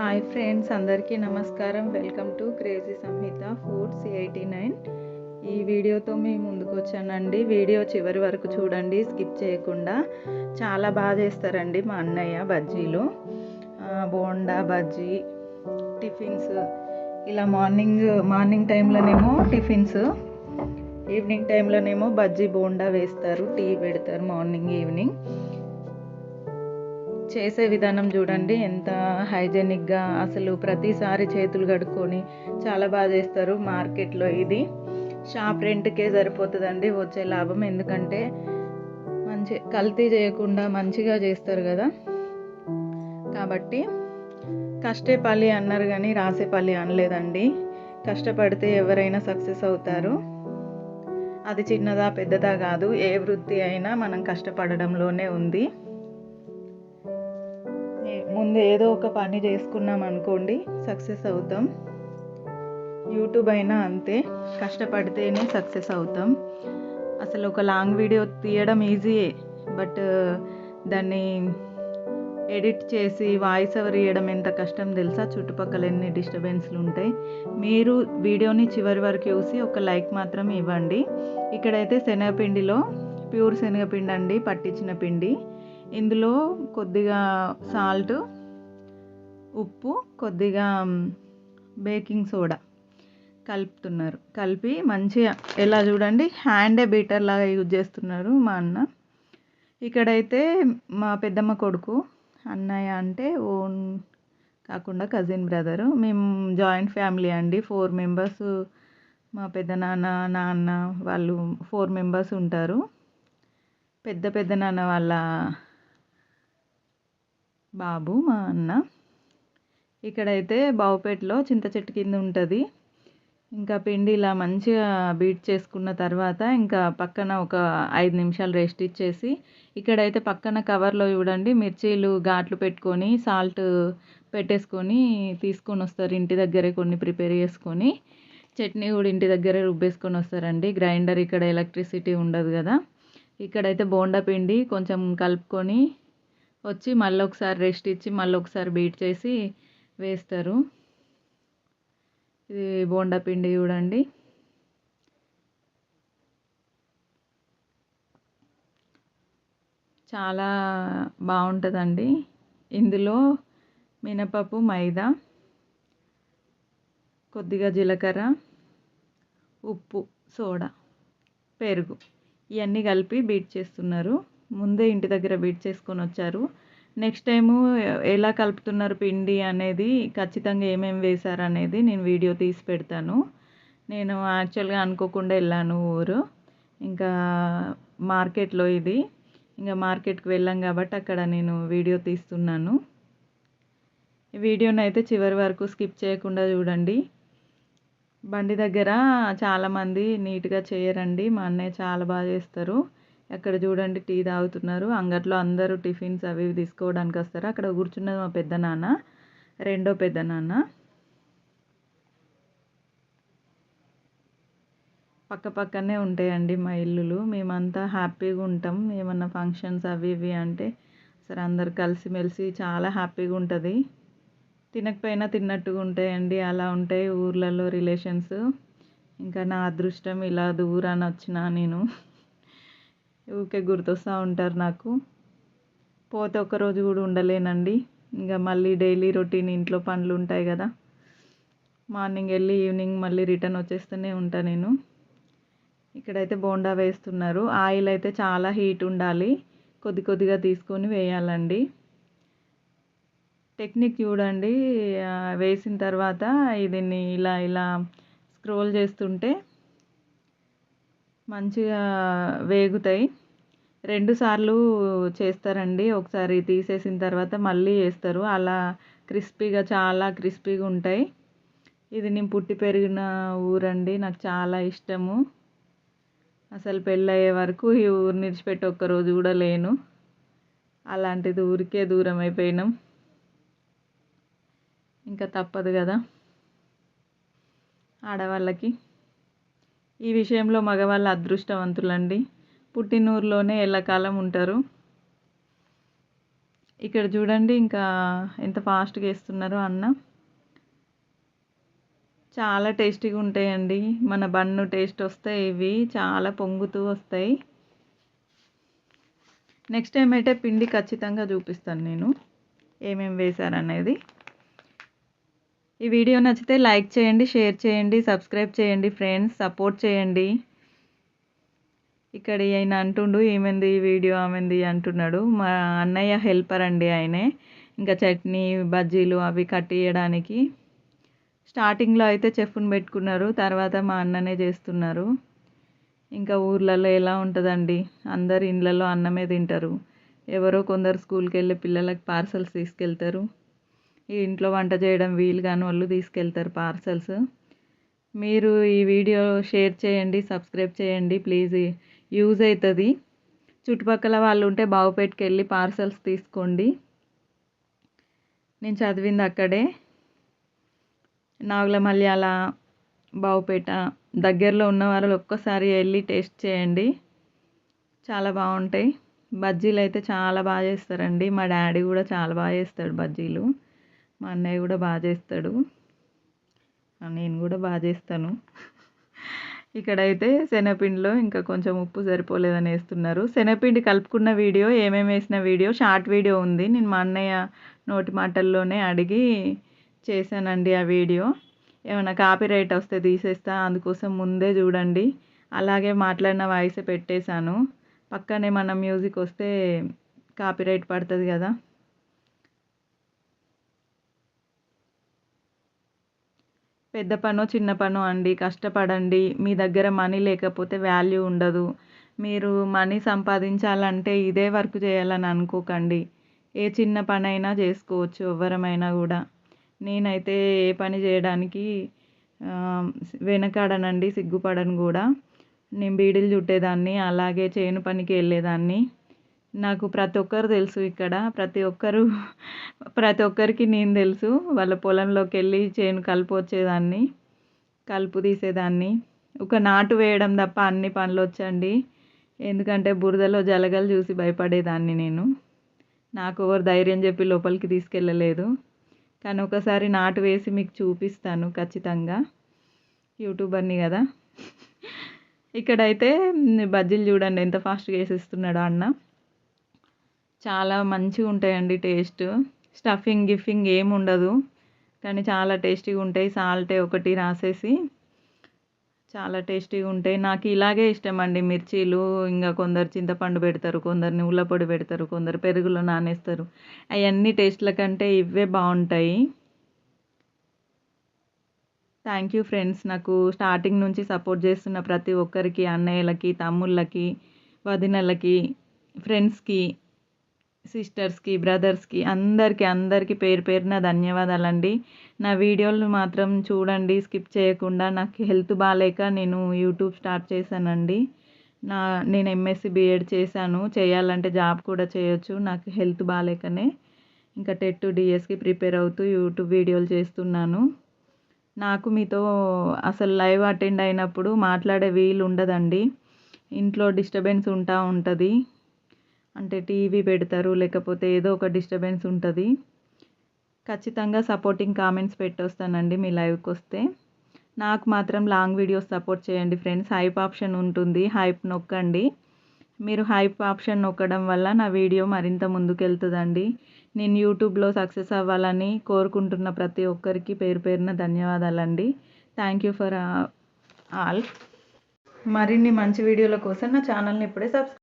Hi friends అందరికీ నమస్కారం. Welcome to crazy Samhitha foods eighty nine. ఈ వీడియోతో మీ ముందుకు వచ్చానండి వీడియో చివరి వరకు చూడండి స్కిప్ చేయకుండా. చాలా బాగా చేస్తారండి మా అన్నయ్య బజ్జీలు. బోండా బజ్జీ టిఫిన్స్. ఇలా మార్నింగ్ మార్నింగ్ టైంలోనేమో టిఫిన్స్. ఈవినింగ్ టైంలోనేమో బజ్జీ బోండా వేస్తారు టీ పెడతారు మార్నింగ్ ఈవినింగ్. చేసే విధానం చూడండి. ఎంత హైజెనిక్గా అసలు ప్రతిసారి చేతులు కడుక్కొని చాలా బాగా చేస్తారు మార్కెట్లో ఇది. షాప్ రెంట్కే సరిపోతుందండి వచ్చే లాభం. ఎందుకంటే మంచి కల్తీ చేయకుండా మంచిగా చేస్తారు కదా. కాబట్టి కష్టేపల్లి అన్నారు కానీ రాసేపల్లి అనలేదండి. కష్టపడితే ఎవరైనా సక్సెస్ అవుతారు. అది చిన్నదా పెద్దదా కాదు. ఏ వృత్తి అయినా మనం కష్టపడడంలోనే ఉంది. ముందు ఏదో ఒక పని చేసుకున్నాం అనుకోండి సక్సెస్ అవుతాం. యూట్యూబ్ అయినా అంతే కష్టపడితేనే సక్సెస్ అవుతాం. అసలు ఒక లాంగ్ వీడియో తీయడం ఈజీయే బట్ దాన్ని ఎడిట్ చేసి వాయిస్ ఓవర్ ఇవ్వడం ఎంత కష్టం తెలుసా? చుట్టుపక్కల ఎన్ని డిస్టర్బెన్స్లు ఉంటాయి. మీరు వీడియోని చివరి వరకు చూసి ఒక లైక్ మాత్రం ఇవ్వండి. ఇక్కడైతే శనగపిండిలో ప్యూర్ శనగపిండి అండి పట్టించిన పిండి. ఇందులో కొద్దిగా సాల్ట్ ఉప్పు కొద్దిగా బేకింగ్ సోడా కలుపుతున్నారు. కలిపి మంచిగా ఎలా చూడండి హ్యాండే బీటర్ లాగా యూజ్ చేస్తున్నారు మా అన్న. ఇక్కడైతే మా పెద్దమ్మ కొడుకు అన్నయ్య అంటే ఓన్ కాకుండా కజిన్ బ్రదరు మేము జాయింట్ ఫ్యామిలీ అండి. ఫోర్ మెంబర్స్ మా పెద్ద నాన్న నాన్న వాళ్ళు ఫోర్ మెంబర్స్ ఉంటారు. పెద్ద పెద్ద నాన్న వాళ్ళ బాబు మా అన్న. ఇక్కడైతే బావుపేటలో చింత చెట్టు కింద ఉంటుంది. ఇంకా పిండి ఇలా మంచిగా బీట్ చేసుకున్న తర్వాత ఇంకా పక్కన ఒక ఐదు నిమిషాలు రెస్ట్ ఇచ్చేసి ఇక్కడైతే పక్కన కవర్లో చూడండి మిర్చీలు ఘాట్లు పెట్టుకొని సాల్ట్ పెట్టేసుకొని తీసుకొని వస్తారు. ఇంటి దగ్గరే కొన్ని ప్రిపేర్ చేసుకొని చట్నీ కూడా ఇంటి దగ్గరే రుబ్బేసుకొని వస్తారండి. గ్రైండర్ ఇక్కడ ఎలక్ట్రిసిటీ ఉండదు కదా. ఇక్కడైతే బోండా పిండి కొంచెం కలుపుకొని వచ్చి మళ్ళీ ఒకసారి రెస్ట్ ఇచ్చి మళ్ళీ ఒకసారి బీట్ చేసి వేస్తారు. ఇది బోండా పిండి చూడండి. చాలా బాగుంటుందండి. ఇందులో మినపప్పు మైదా కొద్దిగా జీలకర్ర ఉప్పు సోడా పెరుగు ఇవన్నీ కలిపి బీట్ చేస్తున్నారు. ముందే ఇంటి దగ్గర బీట్ చేసుకొని వచ్చారు. నెక్స్ట్ టైము ఎలా కలుపుతున్నారు పిండి అనేది ఖచ్చితంగా ఏమేమి వేశారు అనేది నేను వీడియో తీసి పెడతాను. నేను యాక్చువల్గా అనుకోకుండా వెళ్ళాను ఊరు. ఇంకా మార్కెట్లో ఇది. ఇంకా మార్కెట్కి వెళ్ళాం కాబట్టి అక్కడ నేను వీడియో తీస్తున్నాను. వీడియోని అయితే చివరి వరకు స్కిప్ చేయకుండా చూడండి. బండి దగ్గర చాలామంది నీట్గా చేయరండి. మా అన్నయ్య చాలా బాగా చేస్తారు. అక్కడ చూడండి టీ తాగుతున్నారు. అంగట్లో అందరూ టిఫిన్స్ అవి ఇవి తీసుకోవడానికి వస్తారు. అక్కడ కూర్చున్నది మా పెద్ద నాన్న రెండో పెద్ద నాన్న. పక్క పక్కనే ఉంటాయండి మా ఇల్లులు. మేమంతా హ్యాపీగా ఉంటాం. ఏమన్నా ఫంక్షన్స్ అవి ఇవి అంటే సరే అందరు కలిసిమెలిసి చాలా హ్యాపీగా ఉంటుంది. తినకపోయినా తిన్నట్టుగా ఉంటాయండి. అలా ఉంటాయి ఊర్లలో రిలేషన్స్. ఇంకా నా అదృష్టం ఇలా దూరాన వచ్చిన నేను. ఊకే గుర్తొస్తూ ఉంటారు నాకు. పోతే ఒక రోజు కూడా ఉండలేనండి. ఇంకా మళ్ళీ డైలీ రొటీన్ ఇంట్లో పనులు ఉంటాయి కదా. మార్నింగ్ వెళ్ళి ఈవినింగ్ మళ్ళీ రిటర్న్ వచ్చేస్తూనే ఉంటా నేను. ఇక్కడైతే బోండా వేస్తున్నారు. ఆయిల్ అయితే చాలా హీట్ ఉండాలి. కొద్ది కొద్దిగా తీసుకొని వేయాలండి. టెక్నిక్ చూడండి. వేసిన తర్వాత దీన్ని ఇలా ఇలా స్క్రోల్ చేస్తుంటే మంచిగా వేగుతాయి. రెండు సార్లు చేస్తారండి. ఒకసారి తీసేసిన తర్వాత మళ్ళీ వేస్తారు. అలా క్రిస్పీగా చాలా క్రిస్పీగా ఉంటాయి. ఇది నేను పుట్టి పెరిగిన ఊరండి. నాకు చాలా ఇష్టము. అసలు పెళ్ళయ్యే వరకు ఈ ఊరిని విడిచిపెట్టి ఒక్క రోజు కూడా లేను. అలాంటిది ఊరికే దూరం అయిపోయినాం. ఇంకా తప్పదు కదా ఆడవాళ్ళకి. ఈ విషయంలో మగవాళ్ళు అదృష్టవంతులండి. పుట్టినూరులోనే ఎల్లకాలం ఉంటారు. ఇక్కడ చూడండి ఇంకా ఎంత ఫాస్ట్గా వేస్తున్నారో అన్న. చాలా టేస్టీగా ఉంటాయండి. మన బన్ను టేస్ట్ వస్తాయి ఇవి. చాలా పొంగుతూ వస్తాయి. నెక్స్ట్ టైం అయితే పిండి ఖచ్చితంగా చూపిస్తాను నేను. ఏమేమి వేశారనేది. ఈ వీడియో నచ్చితే లైక్ చేయండి షేర్ చేయండి సబ్స్క్రైబ్ చేయండి ఫ్రెండ్స్ సపోర్ట్ చేయండి. ఇక్కడ ఆయన అంటుండు ఏమైంది వీడియో? ఆమెంది? అంటున్నాడు. మా అన్నయ్య హెల్పర్ అండి ఆయనే. ఇంకా చట్నీ బజ్జీలు అవి కట్టియడానికి స్టార్టింగ్లో అయితే చెఫ్ని పెట్టుకున్నారు. తర్వాత మా అన్ననే చేస్తున్నారు. ఇంకా ఊర్లలో ఎలా ఉంటుందండి? అందరు ఇళ్ళల్లో అన్నమే తింటారు. ఎవరో కొందరు స్కూల్కి వెళ్ళే పిల్లలకి పార్సల్స్ తీసుకెళ్తారు. ఈ ఇంట్లో వంట చేయడం వీలు కాని వాళ్ళు తీసుకెళ్తారు పార్సల్స్. మీరు ఈ వీడియో షేర్ చేయండి సబ్స్క్రైబ్ చేయండి. ప్లీజ్ యూజ్ అవుతుంది చుట్టుపక్కల వాళ్ళు ఉంటే బావుపేటకి వెళ్ళి పార్సల్స్ తీసుకోండి. నేను చదివింది అక్కడే. నాగుల మల్యాల బావుపేట దగ్గరలో ఉన్న వాళ్ళు ఒక్కసారి వెళ్ళి టేస్ట్ చేయండి. చాలా బాగుంటాయి బజ్జీలు అయితే చాలా బాగా చేస్తారండి. మా డాడీ కూడా చాలా బాగా చేస్తాడు బజ్జీలు. మా అన్నయ్య కూడా బాగా చేస్తాడు. నేను కూడా బాగా చేస్తాను. ఇక్కడైతే శనగపిండిలో ఇంకా కొంచెం ఉప్పు సరిపోలేదని వేస్తున్నారు. శనగపిండి కలుపుకున్న వీడియో ఏమేమి వేసిన వీడియో షార్ట్ వీడియో ఉంది. నేను మా అన్నయ్య నోటి మాటల్లోనే అడిగి చేశానండి ఆ వీడియో. ఏమైనా కాపీ రైట్ వస్తే తీసేస్తా అందుకోసం ముందే చూడండి. అలాగే మాట్లాడిన వాయిస్ పెట్టేశాను. పక్కనే మన మ్యూజిక్ వస్తే కాపీ రైట్ పడుతుంది కదా. పెద్ద పనో చిన్న పనో అండి. కష్టపడండి. మీ దగ్గర మనీ లేకపోతే వాల్యూ ఉండదు. మీరు మనీ సంపాదించాలంటే ఇదే వర్క్ చేయాలని అనుకోకండి. ఏ చిన్న పనైనా చేసుకోవచ్చు ఎవరమైనా కూడా. నేనైతే ఏ పని చేయడానికి వెనకాడనండి సిగ్గుపడను కూడా. నేను బీడీలు చుట్టేదాన్ని అలాగే చేను పనికి వెళ్ళేదాన్ని. నాకు ప్రతి ఒక్కరు తెలుసు ఇక్కడ. ప్రతి ఒక్కరు ప్రతి ఒక్కరికి నేను తెలుసు. వాళ్ళ పొలంలోకి వెళ్ళి చేను కలుపు వచ్చేదాన్ని కలుపు తీసేదాన్ని. ఒక నాటు వేయడం తప్ప అన్ని పనులు వచ్చండి. ఎందుకంటే బురదలో జలగలు చూసి భయపడేదాన్ని నేను. నాకు ఎవరు ధైర్యం చెప్పి లోపలికి తీసుకెళ్ళలేదు. కానీ ఒకసారి నాటు వేసి మీకు చూపిస్తాను ఖచ్చితంగా. యూట్యూబర్ని కదా. ఇక్కడైతే బజ్జీలు చూడండి ఎంత ఫాస్ట్గా వేసేస్తున్నాడో అన్న. చాలా మంచిగా ఉంటాయండి టేస్ట్. స్టఫింగ్ గిఫింగ్ ఏమి ఉండదు. కానీ చాలా టేస్టీగా ఉంటాయి. సాల్ట్ ఒకటి రాసేసి చాలా టేస్టీగా ఉంటాయి. నాకు ఇలాగే ఇష్టం అండి మిర్చీలు. ఇంకా కొందరు చింతపండు పెడతారు కొందరు నువ్వుల పొడి పెడతారు కొందరు పెరుగులో నానేస్తారు. అవన్నీ టేస్ట్ల కంటే ఇవే బాగుంటాయి. థ్యాంక్ యూ ఫ్రెండ్స్ నాకు స్టార్టింగ్ నుంచి సపోర్ట్ చేస్తున్న ప్రతి ఒక్కరికి అన్నయ్యలకి తమ్ముళ్ళకి వదినలకి ఫ్రెండ్స్కి సిస్టర్స్కి బ్రదర్స్కి అందరికీ అందరికీ పేరు పేరున ధన్యవాదాలండి. నా వీడియోలు మాత్రం చూడండి స్కిప్ చేయకుండా. నాకు హెల్త్ బాగాలేక నేను యూట్యూబ్ స్టార్ట్ చేశానండి. నా నేను ఎంఎస్సి బీఎడ్ చేశాను. చేయాలంటే జాబ్ కూడా చేయొచ్చు. నాకు హెల్త్ బాగాలేకనే. ఇంకా టెట్ డిఎస్కి ప్రిపేర్ అవుతూ యూట్యూబ్ వీడియోలు చేస్తున్నాను. నాకు మీతో అసలు లైవ్ అటెండ్ అయినప్పుడు మాట్లాడే వీలు ఉండదండి. ఇంట్లో డిస్టర్బెన్స్ ఉంటా ఉంటుంది. అంటే టీవీ పెడతారు లేకపోతే ఏదో ఒక డిస్టర్బెన్స్ ఉంటుంది. ఖచ్చితంగా సపోర్టింగ్ కామెంట్స్ పెట్టొస్తానండి మీ లైవ్కి వస్తే. నాకు మాత్రం లాంగ్ వీడియోస్ సపోర్ట్ చేయండి ఫ్రెండ్స్ హైప్ ఆప్షన్ ఉంటుంది హైప్ నొక్కండి. మీరు హైప్ ఆప్షన్ నొక్కడం వల్ల నా వీడియో మరింత ముందుకెళ్తుందండి. నేను యూట్యూబ్లో సక్సెస్ అవ్వాలని కోరుకుంటున్న ప్రతి ఒక్కరికి పేరు పేరున ధన్యవాదాలండి. థ్యాంక్ యూ ఫర్ ఆల్ మరిన్ని మంచి వీడియోల కోసం నా ఛానల్ని ఇప్పుడే సబ్స్క్రైబ్